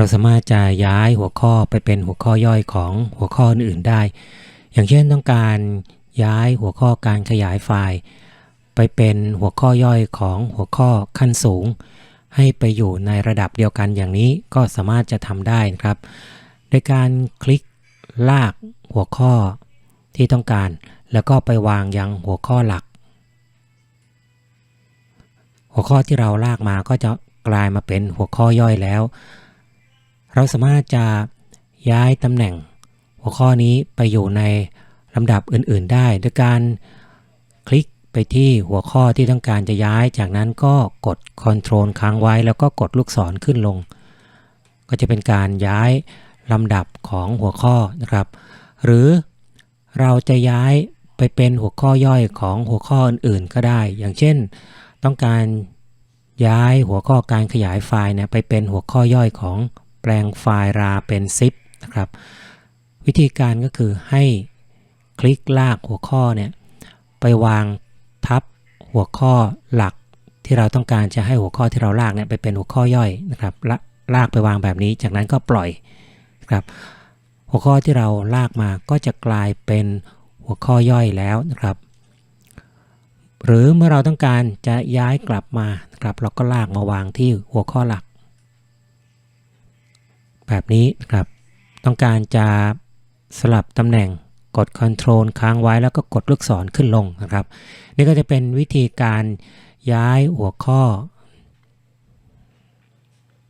เราสามารถจะย้ายหัวข้อไปเป็นหัวข้อย่อยของหัวข้ออื่นๆได้ อย่างเช่นต้องการย้ายหัวข้อการขยายไฟล์ ไปเป็นหัวข้อย่อยของหัวข้อขั้นสูง ให้ไปอยู่ในระดับเดียวกันอย่างนี้ก็สามารถจะทำได้นะครับ โดยการคลิกลากหัวข้อที่ต้องการ แล้วก็ไปวางยังหัวข้อหลัก หัวข้อที่เราลากมาก็จะกลายมาเป็นหัวข้อย่อยแล้ว เราสามารถจะย้ายตำแหน่ง หัวข้อนี้ไปอยู่ในลำดับอื่นๆได้ด้วยการคลิกไปที่หัวข้อที่ต้องการจะย้าย จากนั้นก็กด Ctrl ค้างไว้ แล้วก็กดลูกศรขึ้นลง ก็จะเป็นการย้ายลำดับของหัวข้อนะครับ หรือเราจะย้ายไปเป็นหัวข้อย่อยของหัวข้ออื่นๆ ก็ได้ อย่างเช่น ต้องการย้ายหัวข้อการขยายไฟล์เนี่ยไปเป็นหัวข้อย่อยของ แปลงไฟล์ราเป็นซิปนะครับ วิธีการก็คือให้คลิกลากหัวข้อเนี่ยไปวางทับหัวข้อหลักที่เราต้องการจะให้หัวข้อที่เราลากเนี่ยไปเป็นหัวข้อย่อยนะครับลลากไปวางแบบนี้ จากนั้นก็ปล่อยนะครับ หัวข้อที่เราลากมาก็จะกลายเป็นหัวข้อย่อยแล้วนะครับ หรือเมื่อเราต้องการจะย้ายกลับมานะครับ เราก็ลากมาวางที่หัวข้อหลัก แบบนี้นะครับ ต้องการจะสลับตำแหน่งกด Ctrl ค้างไว้แล้วก็กดลูกศรขึ้นลงนะครับ นี่ก็จะเป็นวิธีการย้ายหัวข้อ